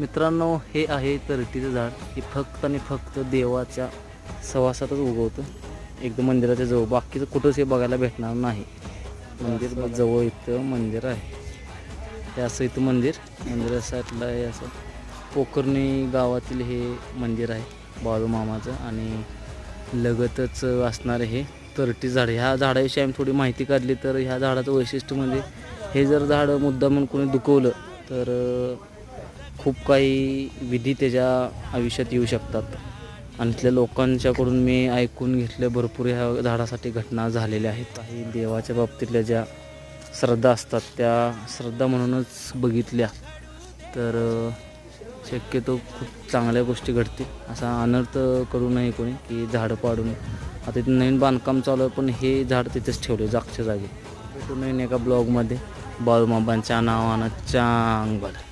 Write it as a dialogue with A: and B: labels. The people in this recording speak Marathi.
A: मित्रांनो हे आहे तरटीचं झाड. हे फक्त आणि फक्त देवाच्या सवासातच उगवतं. एकदम मंदिराच्या जवळ. बाकीचं कुठंच हे बघायला भेटणार नाही. मंदिर जवळ इथं मंदिर आहे. हे असं इथं मंदिर. मंदिरा साईडला हे असं पोखर्णी गावातील हे मंदिर आहे बाळू मामाचं. आणि लगतच असणारे हे तरटी झाड. ह्या झाडाविषयी आम्ही थोडी माहिती काढली तर ह्या झाडाचं वैशिष्ट्य म्हणजे हे जर झाड मुद्दा म्हणून कोणी दुखवलं तर खूप काही विधी त्याच्या आयुष्यात येऊ शकतात. आणि तिथल्या लोकांच्याकडून मी ऐकून घेतले भरपूर ह्या झाडासाठी घटना झालेल्या आहेत. काही देवाच्या बाबतीतल्या ज्या श्रद्धा असतात त्या श्रद्धा म्हणूनच बघितल्या. तर शक्यतो खूप चांगल्या गोष्टी घडतील. असा अनर्थ करू नये कोणी की झाडं पाडून आता तिथं नवीन बांधकाम चालू आहे पण हे झाड तिथेच ठेवले जागच्या जागी. भेटू नवीन एका ब्लॉगमध्ये. बाळूमाबांच्या नावानं चांगलं.